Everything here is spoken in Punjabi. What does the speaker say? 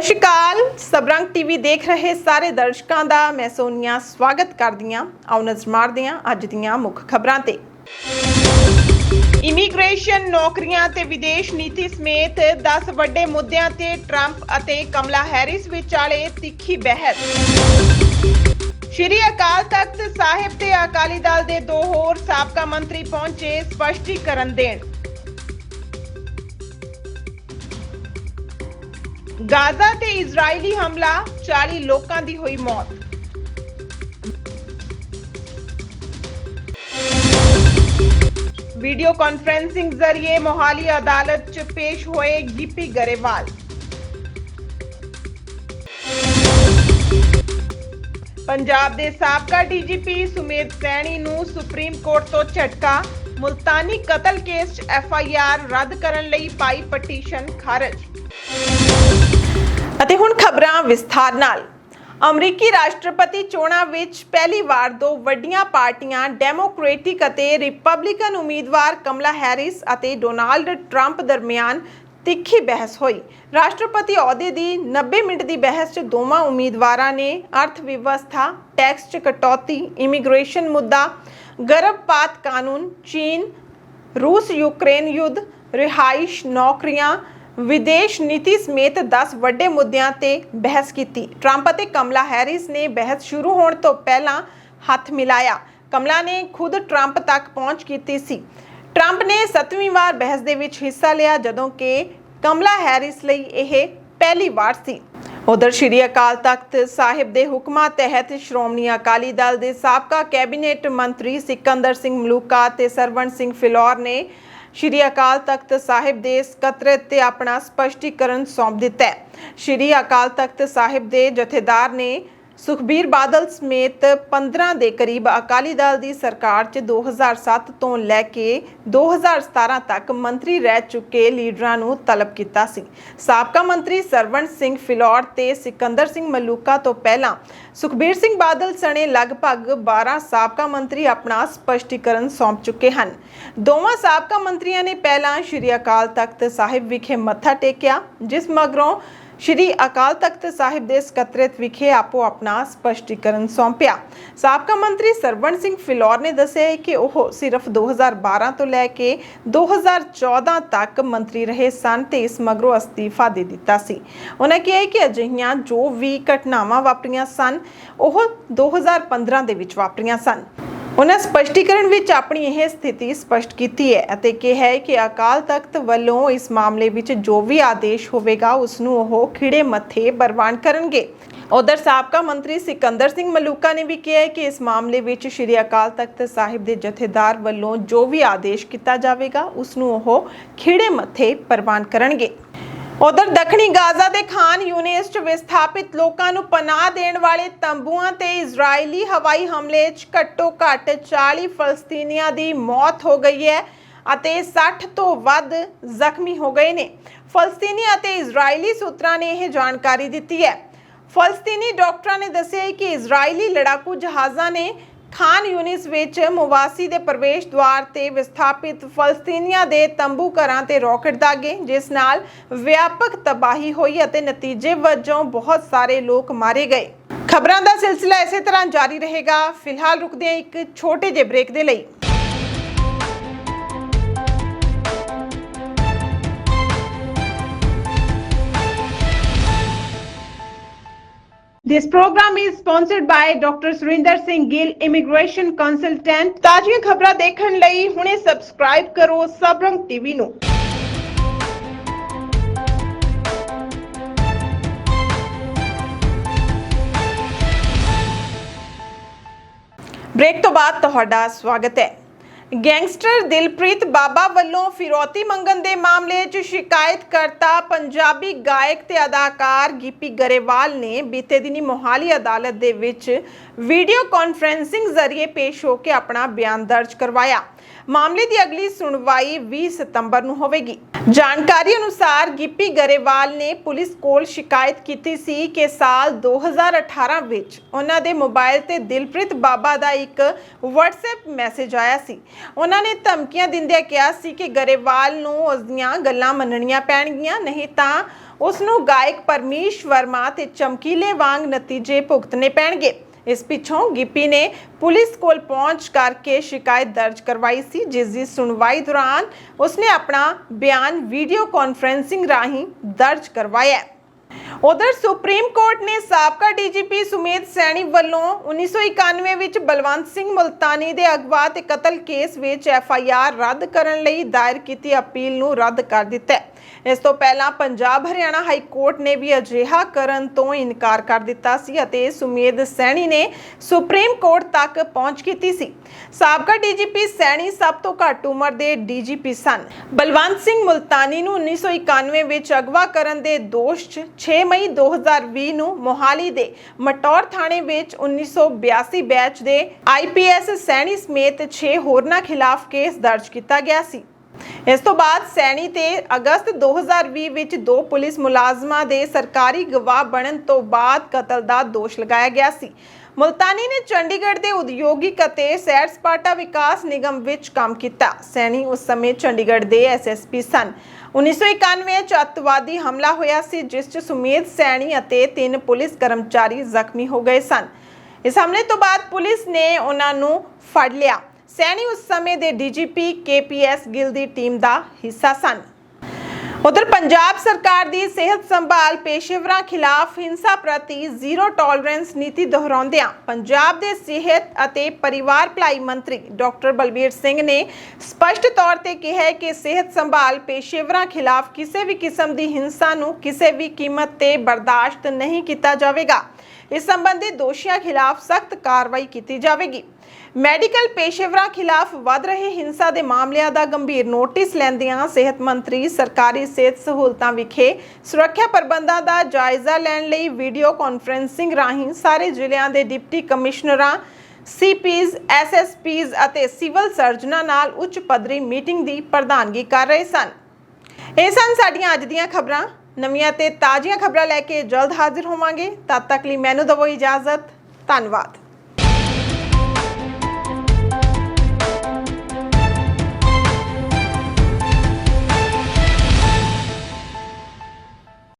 ਸਤਿ ਸ਼੍ਰੀ ਅਕਾਲ। ਸਬਰੰਗ ਟੀਵੀ ਦੇਖ ਰਹੇ ਸਾਰੇ ਦਰਸ਼ਕਾਂ ਦਾ ਮੈਂ ਸੋਨੀਆ ਸਵਾਗਤ ਕਰਦੀ ਹਾਂ। ਆਓ ਨਜ਼ਰ ਮਾਰਦੇ ਹਾਂ ਅੱਜ ਦੀਆਂ ਮੁੱਖ ਖਬਰਾਂ ਤੇ। ਇਮੀਗ੍ਰੇਸ਼ਨ ਨੌਕਰੀਆਂ ਤੇ ਵਿਦੇਸ਼ ਨੀਤੀ ਸਮੇਤ 10 ਵੱਡੇ ਮੁੱਦਿਆਂ ਤੇ ਟਰੰਪ ਅਤੇ ਕਮਲਾ ਹੈਰਿਸ ਵਿਚਾਲੇ ਤਿੱਖੀ ਬਹਿਸ। ਸ਼੍ਰੀ ਅਕਾਲ ਤਖਤ ਸਾਹਿਬ ਤੇ ਅਕਾਲੀ ਦਲ ਦੇ ਦੋ ਹੋਰ ਸਾਬਕਾ ਮੰਤਰੀ ਪਹੁੰਚੇ ਸਪਸ਼ਟੀਕਰਨ ਦੇਣ। ਗਾਜ਼ਾ ਤੇ ਇਜ਼ਰਾਈਲੀ ਹਮਲਾ 40 ਲੋਕਾਂ ਦੀ ਹੋਈ ਮੌਤ। ਵੀਡੀਓ ਕਾਨਫਰੈਂਸਿੰਗ ਜ਼ਰੀਏ ਮੋਹਾਲੀ ਅਦਾਲਤ 'ਚ ਪੇਸ਼ ਹੋਏ ਗਿੱਪੀ ਗਰੇਵਾਲ। ਪੰਜਾਬ ਦੇ ਸਾਬਕਾ ਡੀਜੀਪੀ ਸੁਮੇਧ ਸੈਣੀ ਨੂੰ ਸੁਪਰੀਮ ਕੋਰਟ ਤੋਂ ਝਟਕਾ, ਮੁਲਤਾਨੀ ਕਤਲ ਕੇਸ 'ਚ ਐਫ ਆਈ ਆਰ ਰੱਦ ਕਰਨ ਲਈ ਪਾਈ ਪਟੀਸ਼ਨ ਖਾਰਜ। ਅਤੇ ਹੁਣ ਖਬਰਾਂ ਵਿਸਥਾਰ ਨਾਲ। ਅਮਰੀਕੀ ਰਾਸ਼ਟਰਪਤੀ ਚੋਣਾਂ ਵਿੱਚ ਪਹਿਲੀ ਵਾਰ ਦੋ ਵੱਡੀਆਂ ਪਾਰਟੀਆਂ, ਡੈਮੋਕ੍ਰੈਟਿਕ ਅਤੇ ਰਿਪਬਲਿਕਨ ਉਮੀਦਵਾਰ ਕਮਲਾ ਹੈਰਿਸ ਅਤੇ ਡੋਨਾਲਡ ਟਰੰਪ ਦਰਮਿਆਨ ਤਿੱਖੀ ਬਹਿਸ ਹੋਈ। ਰਾਸ਼ਟਰਪਤੀ ਅਹੁਦੇ ਦੀ 90 ਮਿੰਟ ਦੀ ਬਹਿਸ 'ਚ ਦੋਵਾਂ ਉਮੀਦਵਾਰਾਂ ਨੇ ਅਰਥ ਵਿਵਸਥਾ ਟੈਕਸ 'ਚ ਕਟੌਤੀ, ਇਮੀਗ੍ਰੇਸ਼ਨ ਮੁੱਦਾ, ਗਰਭਪਾਤ ਕਾਨੂੰਨ, ਚੀਨ ਰੂਸ ਯੂਕਰੇਨ ਯੁੱਧ, ਰਿਹਾਇਸ਼ ਨੌਕਰੀਆਂ ਵਿਦੇਸ਼ ਨੀਤੀ ਸਮੇਤ 10 ਵੱਡੇ ਮੁੱਦਿਆਂ ਤੇ ਬਹਿਸ ਕੀਤੀ। ਟਰੰਪ ਅਤੇ ਕਮਲਾ ਹੈਰਿਸ ਨੇ ਬਹਿਸ ਸ਼ੁਰੂ ਹੋਣ ਤੋਂ ਪਹਿਲਾਂ ਹੱਥ ਮਿਲਾਇਆ। ਕਮਲਾ ਨੇ ਖੁਦ ਟਰੰਪ ਤੱਕ ਪਹੁੰਚ ਕੀਤੀ ਸੀ। ਟਰੰਪ ਨੇ 7ਵੀਂ ਵਾਰ ਬਹਿਸ ਦੇ ਵਿੱਚ ਹਿੱਸਾ ਲਿਆ, ਜਦੋਂ ਕਿ ਕਮਲਾ ਹੈਰਿਸ ਲਈ ਇਹ ਪਹਿਲੀ ਵਾਰ ਸੀ। ਉਧਰ ਸ਼੍ਰੀ ਅਕਾਲ ਤਖਤ ਸਾਹਿਬ ਦੇ ਹੁਕਮਾਂ ਤਹਿਤ ਸ਼੍ਰੋਮਣੀ ਅਕਾਲੀ ਦਲ ਦੇ ਸਾਬਕਾ ਕੈਬਨਿਟ ਮੰਤਰੀ ਸਿਕੰਦਰ ਸਿੰਘ ਮਲੂਕਾ ਤੇ ਸਰਵਣ ਸਿੰਘ ਫਿਲੌਰ ਨੇ ਸ਼੍ਰੀ ਅਕਾਲ ਤਖਤ ਸਾਹਿਬ ਦੇ ਸਕੱਤਰੇਤ ਤੇ ਆਪਣਾ ਸਪਸ਼ਟੀਕਰਨ ਸੌਂਪ ਦਿੱਤਾ ਹੈ। ਸ਼੍ਰੀ ਅਕਾਲ ਤਖਤ ਸਾਹਿਬ ਦੇ ਜਥੇਦਾਰ ਨੇ ਸੁਖਬੀਰ ਬਾਦਲ ਸਮੇਤ 15 ਦੇ ਕਰੀਬ ਅਕਾਲੀ ਦਲ ਦੀ ਸਰਕਾਰ 'ਚ 2007 ਤੋਂ ਲੈ ਕੇ 2017 ਤੱਕ ਮੰਤਰੀ ਰਹਿ ਚੁੱਕੇ ਲੀਡਰਾਂ ਨੂੰ ਤਲਬ ਕੀਤਾ ਸੀ। ਸਾਬਕਾ ਮੰਤਰੀ ਸਰਵਣ ਸਿੰਘ ਫਿਲੌਰ ਤੇ ਸਿਕੰਦਰ ਸਿੰਘ ਮਲੂਕਾ ਤੋਂ ਪਹਿਲਾਂ ਸੁਖਬੀਰ ਸਿੰਘ ਬਾਦਲ ਸਣੇ ਲਗਭਗ 12 ਸਾਬਕਾ ਮੰਤਰੀ ਆਪਣਾ ਸਪਸ਼ਟੀਕਰਨ ਸੌਂਪ ਚੁੱਕੇ ਹਨ। ਦੋਵਾਂ ਸਾਬਕਾ ਮੰਤਰੀਆਂ ਨੇ ਪਹਿਲਾਂ ਸ਼੍ਰੀ ਅਕਾਲ ਤਖਤ ਸਾਹਿਬ ਵਿਖੇ ਮੱਥਾ ਟੇਕਿਆ, ਜਿਸ ਮਗਰੋਂ ਸ਼੍ਰੀ ਅਕਾਲ ਤਖਤ ਸਾਹਿਬ ਦੇ ਸਕੱਤਰੇਤ ਵਿਖੇ ਆਪੋ ਆਪਣਾ ਸਪਸ਼ਟੀਕਰਨ ਸੌਂਪਿਆ। ਸਾਬਕਾ ਮੰਤਰੀ ਸਰਵਣ ਸਿੰਘ ਫਿਲੌਰ ਨੇ ਦੱਸਿਆ ਹੈ ਕਿ ਉਹ ਸਿਰਫ 2012 ਤੋਂ ਲੈ ਕੇ 2014 ਤੱਕ ਮੰਤਰੀ ਰਹੇ ਸਨ ਤੇ ਇਸ ਮਗਰੋਂ ਅਸਤੀਫਾ ਦੇ ਦਿੱਤਾ ਸੀ। ਉਹਨਾਂ ਕਿਹਾ ਕਿ ਅਜਿਹੀਆਂ ਜੋ ਵੀ ਘਟਨਾਵਾਂ ਵਾਪਰੀਆਂ ਸਨ, ਉਹ 2015 ਦੇ ਵਿੱਚ ਵਾਪਰੀਆਂ ਸਨ। ਉਹਨਾਂ ਸਪਸ਼ਟੀਕਰਨ ਵਿੱਚ ਆਪਣੀ ਇਹ ਸਥਿਤੀ ਸਪਸ਼ਟ ਕੀਤੀ ਹੈ ਅਤੇ ਕਿਹਾ ਹੈ ਕਿ ਅਕਾਲ ਤਖਤ ਵੱਲੋਂ ਇਸ ਮਾਮਲੇ ਵਿੱਚ ਜੋ ਵੀ ਆਦੇਸ਼ ਹੋਵੇਗਾ, ਉਸ ਨੂੰ ਉਹ ਖਿੜੇ ਮੱਥੇ ਪ੍ਰਵਾਨ ਕਰਨਗੇ। ਉਧਰ ਸਾਬਕਾ ਮੰਤਰੀ ਸਿਕੰਦਰ ਸਿੰਘ ਮਲੂਕਾ ਨੇ ਵੀ ਕਿਹਾ ਕਿ ਇਸ ਮਾਮਲੇ ਵਿੱਚ ਸ਼੍ਰੀ ਅਕਾਲ ਤਖਤ ਸਾਹਿਬ ਦੇ ਜਥੇਦਾਰ ਵੱਲੋਂ ਜੋ ਵੀ ਆਦੇਸ਼ ਕੀਤਾ ਜਾਵੇਗਾ, ਉਸ ਨੂੰ ਉਹ ਖਿੜੇ ਮੱਥੇ ਪ੍ਰਵਾਨ ਕਰਨਗੇ। ਉਧਰ ਦੱਖਣੀ ਗਾਜ਼ਾ ਦੇ ਖਾਨ ਯੂਨਿਸ 'ਚ ਵਿਸਥਾਪਿਤ ਲੋਕਾਂ ਨੂੰ ਪਨਾਹ ਦੇਣ ਵਾਲੇ ਤੰਬੂਆਂ ਤੇ ਇਜ਼ਰਾਈਲੀ ਹਵਾਈ ਹਮਲੇ 'ਚ ਘੱਟੋ-ਘੱਟ 40 ਫਲਸਤੀਨੀਆਂ ਦੀ ਮੌਤ ਹੋ ਗਈ ਹੈ ਅਤੇ 60 ਤੋਂ ਵੱਧ ਜ਼ਖਮੀ ਹੋ ਗਏ ਨੇ। ਫਲਸਤੀਨੀ ਅਤੇ ਇਜ਼ਰਾਈਲੀ ਸੂਤਰਾਂ ਨੇ ਇਹ ਜਾਣਕਾਰੀ ਦਿੱਤੀ ਹੈ। ਫਲਸਤੀਨੀ ਡਾਕਟਰਾਂ ਨੇ ਦੱਸਿਆ ਕਿ ਇਜ਼ਰਾਈਲੀ ਲੜਾਕੂ ਜਹਾਜ਼ਾਂ ਨੇ ਖਾਨ ਯੂਨਿਸ ਵਿੱਚ ਮੁਵਾਸੀ ਦੇ ਪ੍ਰਵੇਸ਼ ਦੁਆਰ ਤੇ ਵਿਸਥਾਪਿਤ ਫਲਸਤੀਨੀਆਂ ਦੇ ਤੰਬੂ ਘਰਾਂ ਤੇ ਰੌਕਟ ਦਾਗੇ, ਜਿਸ ਨਾਲ ਵਿਆਪਕ ਤਬਾਹੀ ਹੋਈ ਅਤੇ ਨਤੀਜੇ ਵਜੋਂ ਬਹੁਤ ਸਾਰੇ ਲੋਕ ਮਾਰੇ ਗਏ। ਖਬਰਾਂ ਦਾ ਸਿਲਸਿਲਾ ਇਸੇ ਤਰ੍ਹਾਂ ਜਾਰੀ ਰਹੇਗਾ। ਫਿਲਹਾਲ ਰੁਕਦੇ ਹਾਂ ਇੱਕ ਛੋਟੇ ਜਿਹੇ ਬ੍ਰੇਕ ਦੇ ਲਈ। This program is sponsored by Dr. Surinder Singh Gill Immigration Consultant. ਤਾਜ਼ੀਆਂ ਖਬਰਾਂ ਦੇਖਣ ਲਈ ਹੁਣੇ ਸਬਸਕ੍ਰਾਈਬ ਕਰੋ ਸਬਰੰਗ ਟੀਵੀ ਨੂੰ। ਬ੍ਰੇਕ ਤੋਂ ਬਾਅਦ ਤੁਹਾਡਾ ਸਵਾਗਤ ਹੈ ਗੈਂਗਸਟਰ ਦਿਲਪ੍ਰੀਤ ਬਾਬਾ ਵੱਲੋਂ ਫਿਰੌਤੀ ਮੰਗਣ ਦੇ ਮਾਮਲੇ 'ਚ ਸ਼ਿਕਾਇਤਕਰਤਾ ਪੰਜਾਬੀ ਗਾਇਕ ਤੇ ਅਦਾਕਾਰ ਗਿੱਪੀ ਗਰੇਵਾਲ ਨੇ। ਬੀਤੇ ਦਿਨੀ ਮੋਹਾਲੀ ਅਦਾਲਤ ਦੇ ਵਿੱਚ ਵੀਡੀਓ ਕਾਨਫਰੈਂਸਿੰਗ ਜ਼ਰੀਏ ਪੇਸ਼ ਹੋ ਕੇ ਆਪਣਾ ਬਿਆਨ ਦਰਜ ਕਰਵਾਇਆ। ਮਾਮਲੇ ਦੀ ਅਗਲੀ ਸੁਣਵਾਈ 20 ਸਤੰਬਰ ਨੂੰ ਹੋਵੇਗੀ। ਜਾਣਕਾਰੀ ਅਨੁਸਾਰ ਗਿੱਪੀ ਗਰੇਵਾਲ ਨੇ ਪੁਲਿਸ ਕੋਲ ਸ਼ਿਕਾਇਤ ਕੀਤੀ ਸੀ ਕਿ ਸਾਲ 2018 ਵਿੱਚ ਉਹਨਾਂ ਦੇ ਮੋਬਾਈਲ ਤੇ ਦਿਲਪ੍ਰੀਤ ਬਾਬਾ ਦਾ ਇੱਕ WhatsApp ਮੈਸੇਜ ਆਇਆ ਸੀ। ਉਹਨਾਂ ਨੇ ਧਮਕੀਆਂ ਦਿੰਦਿਆਂ ਕਿਹਾ ਸੀ ਕਿ ਗਰੇਵਾਲ ਨੂੰ ਉਸ ਦੀਆਂ ਗੱਲਾਂ ਮੰਨਣੀਆਂ ਪੈਣਗੀਆਂ, ਨਹੀਂ ਤਾਂ ਉਸ ਨੂੰ ਗਾਇਕ ਪਰਮੀਸ਼ ਵਰਮਾ ਤੇ ਚਮਕੀਲੇ ਵਾਂਗ ਨਤੀਜੇ ਭੁਗਤਣੇ ਪੈਣਗੇ। ਇਸ ਪਿੱਛੋਂ ਗਿੱਪੀ ਨੇ ਪੁਲਿਸ ਕੋਲ ਪਹੁੰਚ ਕਰਕੇ ਸ਼ਿਕਾਇਤ ਦਰਜ ਕਰਵਾਈ ਸੀ, ਜਿਸ ਦੀ ਸੁਣਵਾਈ ਦੌਰਾਨ ਉਸਨੇ ਆਪਣਾ ਬਿਆਨ ਵੀਡੀਓ ਕਾਨਫਰੈਂਸਿੰਗ ਰਾਹੀਂ ਦਰਜ ਕਰਵਾਇਆ ਉਧਰ ਸੁਪਰੀਮ ਕੋਰਟ ਨੇ ਸਾਬਕਾ ਡੀਜੀਪੀ ਸੁਮੇਧ ਸੈਣੀ ਵੱਲੋਂ 1991 ਵਿੱਚ ਬਲਵੰਤ ਸਿੰਘ ਮੁਲਤਾਨੀ ਦੇ ਅਗਵਾ ਤੇ ਕਤਲ ਕੇਸ ਵਿੱਚ ਐਫਆਈਆਰ ਰੱਦ ਕਰਨ ਲਈ ਦਾਇਰ ਕੀਤੀ ਅਪੀਲ ਨੂੰ ਰੱਦ ਕਰ ਦਿੱਤਾ ਹੈ। ਇਸ ਤੋਂ ਪਹਿਲਾਂ ਪੰਜਾਬ ਹਰਿਆਣਾ ਹਾਈ ਕੋਰਟ ਨੇ ਵੀ ਅਜਿਹਾ ਕਰਨ ਤੋਂ ਇਨਕਾਰ ਕਰ ਦਿੱਤਾ ਸੀ ਅਤੇ ਸੁਮੇਧ ਸੈਣੀ ਨੇ ਸੁਪਰੀਮ ਕੋਰਟ ਤੱਕ ਪਹੁੰਚ ਕੀਤੀ ਸੀ। ਸਾਬਕਾ ਡੀਜੀਪੀ ਸੈਣੀ ਸਭ ਤੋਂ ਘੱਟ ਉਮਰ ਦੇ ਡੀਜੀਪੀ ਸਨ। ਬਲਵੰਤ ਸਿੰਘ ਮੁਲਤਾਨੀ ਨੂੰ 1991 ਵਿੱਚ ਅਗਵਾ ਕਰਨ ਦੇ ਦੋਸ਼ 'ਚ 6 ਮਈ 2020 ਨੂੰ ਮੋਹਾਲੀ ਦੇ ਮਟੌਰ ਥਾਣੇ ਵਿੱਚ 1982 ਬੈਚ ਦੇ ਆਈਪੀਐਸ ਸੈਣੀ ਸਮੇਤ 6 ਹੋਰਨਾਂ ਖਿਲਾਫ ਕੇਸ ਦਰਜ ਕੀਤਾ ਗਿਆ ਸੀ। ਇਸ ਤੋਂ ਬਾਅਦ ਸੈਣੀ ਤੇ ਅਗਸਤ 2020 ਵਿੱਚ ਦੋ ਪੁਲਿਸ ਮੁਲਾਜ਼ਮਾਂ ਦੇ ਸਰਕਾਰੀ ਗਵਾਹ ਬਣਨ ਤੋਂ ਬਾਅਦ ਕਤਲ ਦਾ ਦੋਸ਼ ਲਗਾਇਆ ਗਿਆ ਸੀ। ਮੁਲਤਾਨੀ ਨੇ ਚੰਡੀਗੜ੍ਹ ਦੇ ਉਦਯੋਗਿਕ ਅਤੇ ਸੈਰ ਸਪਾਟਾ ਵਿਕਾਸ ਨਿਗਮ ਵਿੱਚ ਕੰਮ ਕੀਤਾ। ਸੈਣੀ ਉਸ ਸਮੇਂ ਚੰਡੀਗੜ੍ਹ ਦੇ ਐਸਐਸਪੀ ਸਨ। 1991 ਚ ਅੱਤਵਾਦੀ ਹਮਲਾ ਹੋਇਆ ਸੀ, ਜਿਸ 'ਚ ਸੁਮੇਧ ਸੈਣੀ ਅਤੇ ਤਿੰਨ ਪੁਲਿਸ ਕਰਮਚਾਰੀ ਜ਼ਖਮੀ ਹੋ ਗਏ ਸਨ। ਇਸ ਹਮਲੇ ਤੋਂ ਬਾਅਦ ਪੁਲਿਸ ਨੇ ਉਹਨਾਂ ਨੂੰ ਫੜ ਲਿਆ। ਸੈਣੀ ਉਸ ਸਮੇਂ ਦੇ ਡੀਜੀਪੀ ਕੇਪੀਐਸ ਗਿੱਲ ਦੀ ਟੀਮ ਦਾ ਹਿੱਸਾ ਸਨ। ਉਧਰ ਪੰਜਾਬ ਸਰਕਾਰ ਦੀ ਸਿਹਤ ਸੰਭਾਲ ਪੇਸ਼ੇਵਰਾਂ ਖਿਲਾਫ ਹਿੰਸਾ ਪ੍ਰਤੀ ਜ਼ੀਰੋ ਟੋਲਰੈਂਸ ਨੀਤੀ ਦੁਹਰਾਉਂਦਿਆਂ ਪੰਜਾਬ ਦੇ ਸਿਹਤ ਅਤੇ ਪਰਿਵਾਰ ਭਲਾਈ ਮੰਤਰੀ ਡਾਕਟਰ ਬਲਬੀਰ ਸਿੰਘ ਨੇ ਸਪਸ਼ਟ ਤੌਰ ਤੇ ਕਿਹਾ ਹੈ ਕਿ ਸਿਹਤ ਸੰਭਾਲ ਪੇਸ਼ੇਵਰਾਂ ਖਿਲਾਫ ਕਿਸੇ ਵੀ ਕਿਸਮ ਦੀ ਹਿੰਸਾ ਨੂੰ ਕਿਸੇ ਵੀ ਕੀਮਤ ਤੇ ਬਰਦਾਸ਼ਤ ਨਹੀਂ ਕੀਤਾ ਜਾਵੇਗਾ। ਇਸ ਸੰਬੰਧੀ ਦੋਸ਼ੀਆਂ ਖਿਲਾਫ ਸਖਤ ਕਾਰਵਾਈ ਕੀਤੀ ਜਾਵੇਗੀ। ਮੈਡੀਕਲ ਪੇਸ਼ੇਵਰਾਂ ਖਿਲਾਫ ਵੱਧ ਰਹੇ ਹਿੰਸਾ ਦੇ ਮਾਮਲਿਆਂ ਦਾ ਗੰਭੀਰ ਨੋਟਿਸ ਲੈਂਦਿਆਂ ਸਿਹਤ ਮੰਤਰੀ ਸਰਕਾਰੀ ਸਿਹਤ ਸਹੂਲਤਾਂ ਵਿਖੇ ਸੁਰੱਖਿਆ ਪ੍ਰਬੰਧਾਂ ਦਾ ਜਾਇਜ਼ਾ ਲੈਣ ਲਈ ਵੀਡੀਓ ਕਾਨਫਰੈਂਸਿੰਗ ਰਾਹੀਂ ਸਾਰੇ ਜ਼ਿਲ੍ਹਿਆਂ ਦੇ ਡਿਪਟੀ ਕਮਿਸ਼ਨਰਾਂ, ਸੀਪੀਜ਼, ਐਸਐਸਪੀਜ਼ ਅਤੇ ਸਿਵਲ ਸਰਜਨਾਂ ਨਾਲ ਉੱਚ ਪੱਧਰੀ ਮੀਟਿੰਗ ਦੀ ਪ੍ਰਧਾਨਗੀ ਕਰ ਰਹੇ ਸਨ। ਇਹ ਸਨ ਸਾਡੀਆਂ ਅੱਜ ਦੀਆਂ ਖਬਰਾਂ। ਨਵੀਆਂ ਤੇ ਤਾਜ਼ੀਆਂ ਖਬਰਾਂ ਲੈ ਕੇ ਜਲਦ ਹਾਜ਼ਰ ਹੋਵਾਂਗੇ। ਤਦ ਤੱਕ ਲਈ ਮੈਨੂੰ ਦਵੋ ਇਜਾਜ਼ਤ। ਧੰਨਵਾਦ।